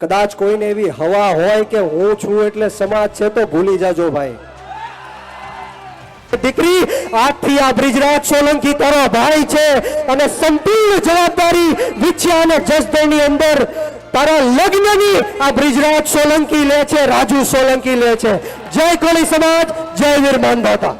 કદાચ કોઈને એવી હવા હોય કે હું છું એટલે સમાજ છે તો ભૂલી જાજો ભાઈ. દીકરી આજથી આ બ્રિજરાજ સોલંકી તારો ભાઈ છે અને સંપૂર્ણ જવાબદારી વિછ્યા અને જસદણની અંદર તારા લગ્નની આ બ્રિજરાજ સોલંકી લે છે, રાજુ સોલંકી લે છે. જય કોળી સમાજ, જય વીર માનદાતા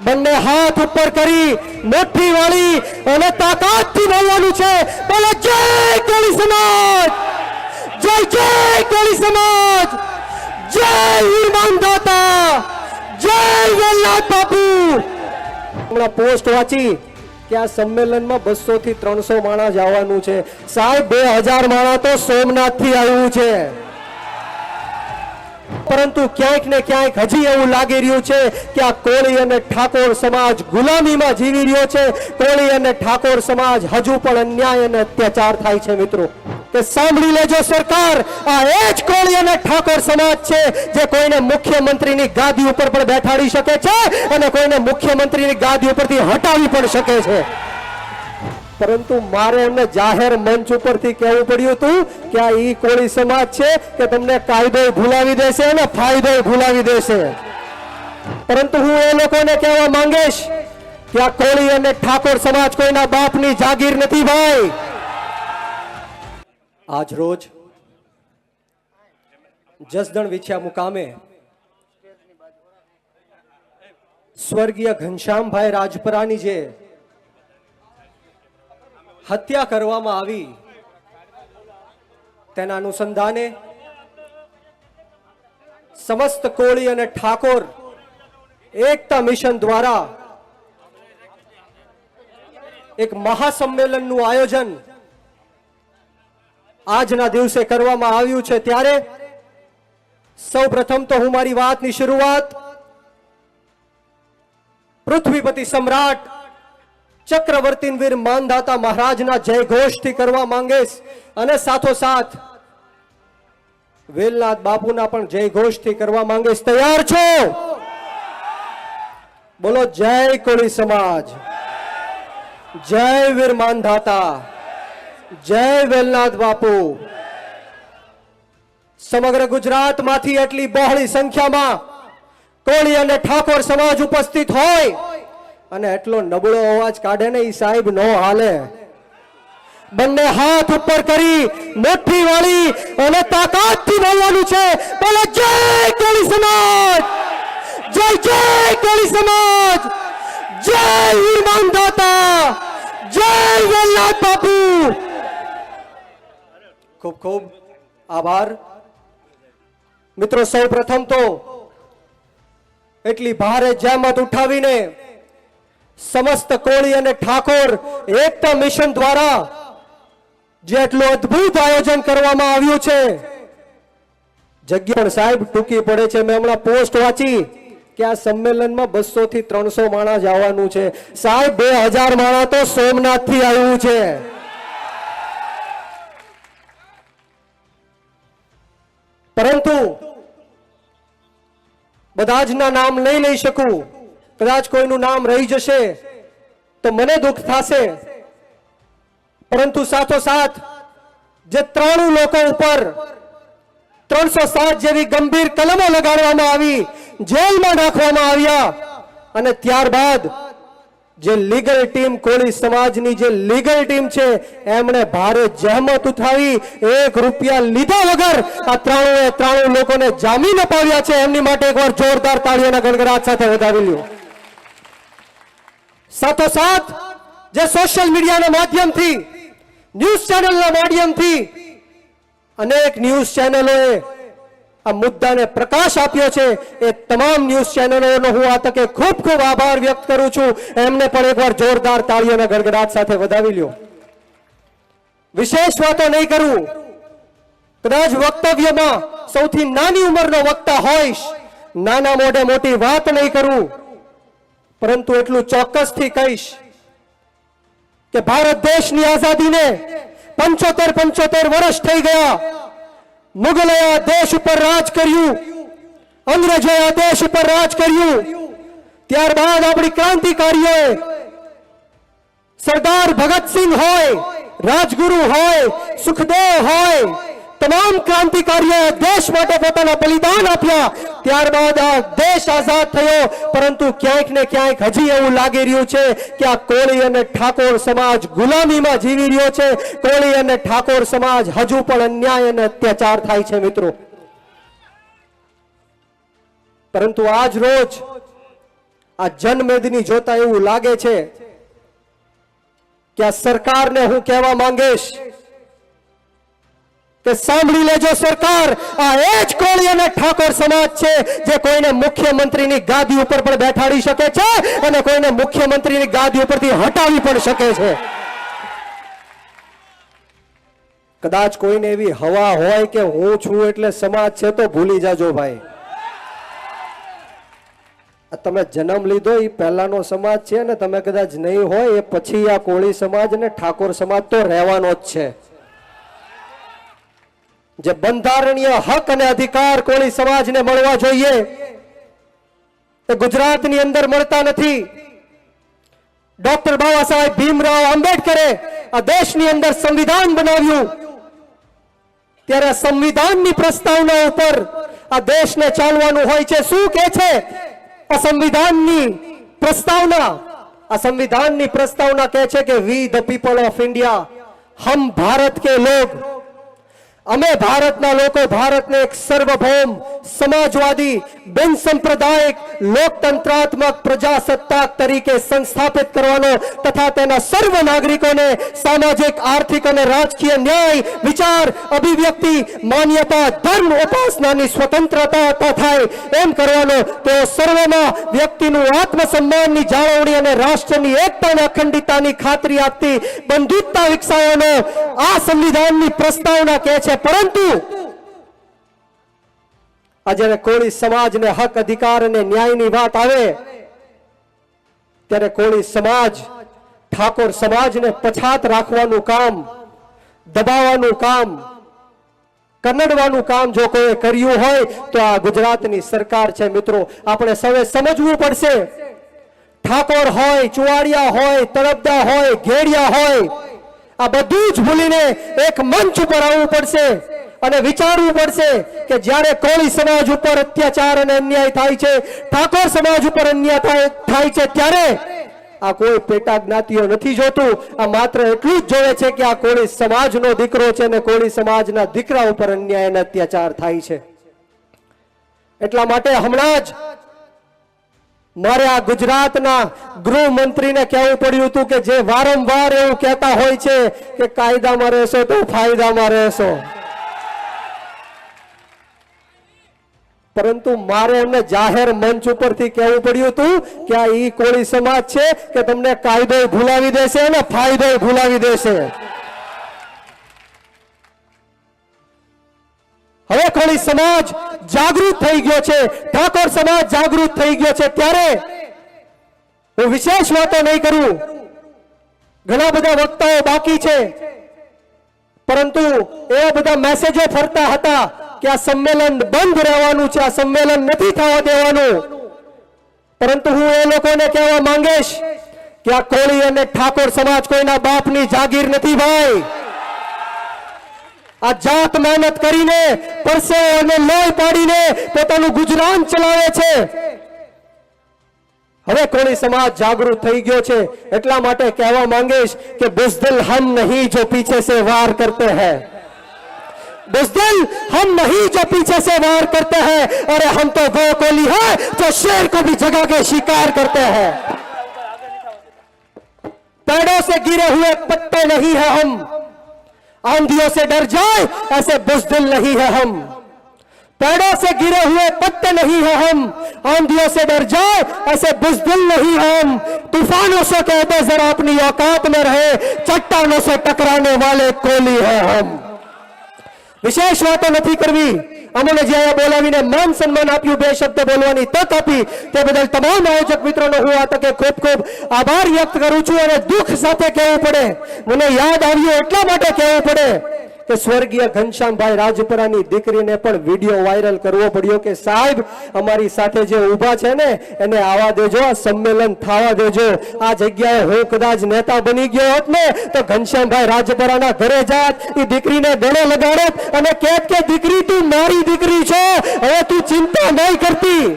બંને હાથ ઉપર કરી, મોટી વાળી અને તાકાતથી બોલવાનું છે. બોલો જય કોળી સમાજ! જય જય કોળી સમાજ જય વીર માનદાતા જય વેલનાથ બાપુ હમણાં પોસ્ટ વાંચી કે આ સંમેલનમાં બસો થી ત્રણસો માણસ આવવાનું છે. સાહેબ, બે હજાર માણસ તો સોમનાથથી આવ્યું છે. પરંતુ ક્યાંક ને ક્યાંક હજી એવું લાગી રહ્યું છે કે આ કોળી અને ઠાકોર સમાજ ગુલામીમાં જીવી રહ્યો છે. કોળી અને ઠાકોર સમાજ હજુ પણ અન્યાય અને અત્યાચાર થાય છે, મિત્રો. સાંભળી લેજો સરકાર. આ એ જ કોળી અને ઠાકોર સમાજ છે જે કોઈને મુખ્યમંત્રીની ગાદી ઉપર પણ બેઠાડી શકે છે અને કોઈને મુખ્યમંત્રીની ગાદી ઉપરથી હટાવી પણ શકે છે. પરંતુ મારે એમને જાહેર મંચ ઉપરથી કહેવું પડ્યું હતું કે આ ઈ કોળી સમાજ છે કે તમને કાયદો ભૂલાવી દેશે અને ફાયદો ભૂલાવી દેશે. પરંતુ હું એ લોકોને કહેવા માંગીશ કે આ કોળી અને ઠાકોર સમાજ કોઈના બાપની જાગીર નથી ભાઈ. આજ રોજ જસદણ વિછ્યા મુકામે સ્વર્ગીય ઘનશ્યામભાઈ રાજપરાની જે હત્યા કરવામાં આવી, તેના અનુસંધાને સમસ્ત કોળી અને ઠાકોર એકતા મિશન દ્વારા એક મહાસંમેલનનું આયોજન આજના દિવસે કરવામાં આવ્યું છે. ત્યારે સૌ પ્રથમ તો હું મારી વાતની શરૂઆત પૃથ્વીપતિ સમ્રાટ ચક્રવર્તી વીર માનદાતા મહારાજના જય ઘોષથી કરવા માંગીશ. અને સાથોસાથ વેલનાથ બાપુના પણ જય ઘોષથી કરવા માંગીશ. તૈયાર છો? બોલો, જય કોળી સમાજ. જય વીર માનધાતા જય વેલનાથ બાપુ. સમગ્ર ગુજરાતમાંથી એટલી બહોળી સંખ્યામાં કોળી અને ઠાકોર સમાજ ઉપસ્થિત હોય અને એટલો નબળો અવાજ કાઢે ને એ સાહેબ નો હાલે. બંને હાથ ઉપર કરી મોટી વાળી અને તાકાતથી બોલવાનું છે. બોલો જય કોળી સમાજ! જય જય કોળી સમાજ! જય વીર દાતા! જય વેલનાથ બાપુ! ખૂબ ખૂબ આભાર. મિત્રો સૌ પ્રથમ તો એટલી ભારે જહેમત ઉઠાવીને સમસ્ત કોળી અને ઠાકોર એકતા મિશન દ્વારા જેટલું અદ્ભુત આયોજન કરવામાં આવ્યું છે. જગ્યા પણ સાહેબ ટૂંકી પડે છે. મેં હમણાં પોસ્ટ વાંચી કે આ સંમેલનમાં બસો થી ત્રણસો માણસ આવવાનું છે. સાહેબ, બે હજાર માણસ તો સોમનાથથી આવ્યું છે. પરંતુ બધા જ નામ નહીં લઈ શકું. કદાચ કોઈનું નામ રહી જશે તો મને દુઃખ થશે. પરંતુ સાથોસાથ જે ત્રણું લોકો ઉપર ત્રણસો સાત જેવી ગંભીર કલમો લગાડવામાં આવી, જેલમાં નાખવામાં આવ્યા અને ત્યારબાદ જે લીગલ ટીમ કોળી સમાજની જે લીગલ ટીમ છે, એમણે ભારે જહેમત ઉઠાવી, એક રૂપિયા લીધા વગર આ ત્રણું ત્રણું લોકોને જામીન અપાવ્યા છે. એમની માટે એકવાર જોરદાર તાળીઓના ગણગડાટ સાથે વધાવી લ્યો. સાથોસાથ, જે સોશિયલ મીડિયાના માધ્યમથી, ન્યૂઝ ચેનલના માધ્યમથી, અનેક ન્યૂઝ ચેનલોએ આ મુદ્દાને પ્રકાશ આપ્યો છે. એ તમામ ન્યૂઝ ચેનલોનો હું આ તકે ખૂબ ખૂબ આભાર વ્યક્ત કરું છું. એમને પણ એકવાર જોરદાર તાળીઓના ગડગડાટ સાથે વધાવી લ્યો. વિશેષ વાતો નહીં કરું. કદાચ વક્તવ્યમાં સૌથી નાની ઉંમરનો વક્તા હોઈશ. નાના મોઢે મોટી વાત નહીં કરું. પરંતુ એટલું ચોક્કસથી કહીશ કે ભારત દેશની આઝાદીને પંચોતેર પંચોતેર વર્ષ થઈ ગયા. મુગલોએ આ દેશ ઉપર રાજ કર્યું. અંગ્રેજોએ આ દેશ ઉપર રાજ કર્યું. ત્યારબાદ આપણી ક્રાંતિકારીઓએ સરદાર ભગતસિંહ હોય, રાજગુરુ હોય, સુખદેવ હોય, તમામ ક્રાંતિકારીઓએ દેશ માટે પોતાના બલિદાન આપ્યા. ત્યારબાદ આ દેશ આઝાદ થયો. પરંતુ ક્યાંક ને ક્યાંક હજી એવું લાગી રહ્યું છે કે આ કોળી અને ઠાકોર સમાજ ગુલામીમાં જીવી રહ્યો છે. કોળી અને ઠાકોર સમાજ હજુ પણ અન્યાય અને અત્યાચાર થાય છે મિત્રો. પરંતુ આજ રોજ આ જનમેદની જોતા એવું લાગે છે કે આ સરકારને હું કહેવા માંગીશ કે સાંભળી લેજો સરકાર. આ એ જ કોળી અને ઠાકોર સમાજ છે જે કોઈને મુખ્યમંત્રીની ગાદી ઉપર પણ બેઠાડી શકે છે અને કોઈને મુખ્યમંત્રીની ગાદી ઉપરથી હટાવી પણ શકે છે. કદાચ કોઈને એવી હવા હોય કે હું છું એટલે સમાજ છે તો ભૂલી જાજો ભાઈ. તમે જન્મ લીધો એ પહેલાનો સમાજ છે ને તમે કદાચ નહીં હોય એ પછી આ કોળી સમાજ અને ઠાકોર સમાજ તો રહેવાનો જ છે. જે બંધારણીય હક અને અધિકાર કોળી સમાજને મળવા જોઈએ, એ ગુજરાતની અંદર મળતા નથી. ડોક્ટર બાબા સાહેબ ભીમરાવ આંબેડકરે આ દેશની અંદર સંવિધાન બનાવ્યું. ત્યારે સંવિધાનની પ્રસ્તાવના ઉપર આ દેશને ચાલવાનું હોય છે. શું કે છે? આ સંવિધાનની પ્રસ્તાવના. આ સંવિધાનની પ્રસ્તાવના કહે છે કે we the people of India હમ ભારત કે લોગ. અમે ભારતના લોકો, ભારતને એક સર્વભૌમ, સમાજવાદી બિન સંપ્રદાયિક લોકતંત્રાત્મક પ્રજાસત્તાક તરીકે સંસ્થાપિત કરવાનો તથા તેના સર્વ નાગરિકોને સામાજિક, આર્થિક અને રાજકીય ન્યાય, વિચાર, અભિવ્યક્તિ, માન્યતા, ધર્મ, ઉપાસનાની સ્વતંત્રતા થાય એમ કરવાનો તેઓ સર્વમાં વ્યક્તિનું આત્મસન્માનની જાળવણી અને રાષ્ટ્રની એકતા અને અખંડિતતાની ખાતરી આપતી બંધુત્તા વિકસાવવાનો આ સંવિધાનની પ્રસ્તાવના કહે છે. પરંતુ આ કોળી સમાજને હક અધિકાર અને ન્યાયની વાત આવે, ત્યારે કોળી સમાજ ઠાકોર સમાજને પછાત રાખવાનું કામ, દબાવવાનું કામ કન્નડવાનું કામ જો કોઈ કર્યું હોય, તો આ ગુજરાતની સરકાર છે મિત્રો. આપણે સૌએ સમજવું પડશે. ઠાકોર હોય, ચુવાડિયા હોય તરબદા હોય, ઘેડિયા હોય આ બધું જ ભૂલીને એક મંચ ઉપર આવવું પડશે અને વિચારવું પડશે કે જ્યારે કોળી સમાજ ઉપર અત્યાચાર અને અન્યાય થાય છે, ઠાકોર સમાજ ઉપર અન્યાય થાય છે, ત્યારે આ કોઈ પેટા જ્ઞાતિઓ નથી જોતું. આ માત્ર એટલું જ જોવે છે કે આ કોળી સમાજનો દીકરો છે અને કોળી સમાજના દીકરા ઉપર અન્યાય અને અત્યાચાર થાય છે. એટલા માટે હમણાં જ મારે આ ગુજરાતના ગૃહમંત્રીને કહેવું પડ્યું હતું કે જે વારંવાર એવું કહેતા હોય છે કે કાયદામાં રહેશો તો ફાયદામાં રહેશો. પરંતુ મારે એમને જાહેર મંચ ઉપરથી કહેવું પડ્યું હતું કે આ ઈ કોળી સમાજ છે કે તમને કાયદો ભૂલાવી દેશે અને ફાયદો ભૂલાવી દેશે. કોળી સમાજ જાગૃત થઈ ગયો છે. ઠાકોર સમાજ જાગૃત થઈ ગયો છે. ત્યારે હું વિશેષ વાતો નહીં કરું. ઘણા બધા વક્તાઓ બાકી છે. પરંતુ એવા બધા મેસેજો ફરતા હતા કે આ સંમેલન બંધ રહેવાનું છે. આ સંમેલન નથી થવા દેવાનું. પરંતુ હું એ લોકોને કહેવા માંગીશ કે આ કોળી અને ઠાકોર સમાજ કોઈના બાપની જાગીર નથી ભાઈ. આ જાત મહેનત કરીને પરસે અને લોહી પાડીને પોતાનું ગુજરાન ચલાવે છે હવે કોળી સમાજ જાગૃત થઈ ગયો છે એટલા માટે કહેવા માંગીશ કે બુઝદિલ હમ નહીં જો પીછે સે વાર કરતે हैं बुजदिल हम नहीं जो पीछे से वार करते हैं अरे हम तो वो कोली है जो शेर को भी जगा के शिकार करते हैं पेड़ों से गिरे हुए पत्ते नहीं है हम आंधियों से डर जाए ऐसे बुजदिल नहीं है हम पेड़ों से गिरे हुए पत्ते नहीं है हम आंधियों से डर जाए ऐसे बुजदिल नहीं है हम तूफानों से कहते जरा अपनी औकात में रहे चट्टानों से टकराने वाले कोली है हम વિશેષ વાતો નથી કરવી. અમને જે અહીંયા બોલાવીને માન સન્માન આપ્યું, બે શબ્દ બોલવાની તક આપી, તે બદલ તમામ આયોજક મિત્રોનો હું આ તકે ખૂબ ખૂબ આભાર વ્યક્ત કરું છું અને દુઃખ સાથે કહેવું પડે. મને યાદ આવ્યું એટલા માટે કહેવું પડે કે સ્વર્ગીય ઘનશ્યામભાઈ રાજપરાની દીકરીને પણ વીડિયો વાયરલ કરવો પડ્યો કે સાહેબ, અમારી સાથે જે ઊભા છે ને, એને આવા દેજો સંમેલન થવા દેજો. આ જગ્યાએ હું કદાચ નેતા બની ગયો હોત ને, તો ઘનશ્યામભાઈ રાજપરાના ઘરે જાત એ દીકરીને ગળે લગાડત અને કેત કે દીકરી, તું મારી દીકરી છો, હવે તું ચિંતા નહીં કરતી.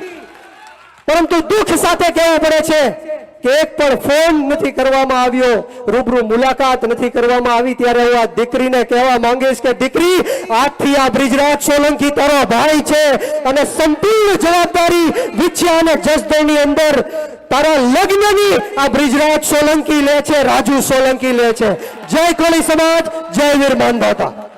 પરંતુ દુઃખ સાથે કહેવું પડે છે. કે એક પણ ફોન નથી કરવામાં આવ્યો. રૂબરૂ મુલાકાત નથી કરવામાં આવી. ત્યારે હું આ દીકરીને કહેવા માંગીશ કે દીકરી, આજથી આ બ્રિજરાજ સોલંકી તારો ભાઈ છે અને સંપૂર્ણ જવાબદારી વિછ્યા અને જસદણની અંદર તારા લગ્નની આ બ્રિજરાજ સોલંકી લે છે, રાજુ સોલંકી લે છે. જય કોળી સમાજ, જય વીર માનદાતા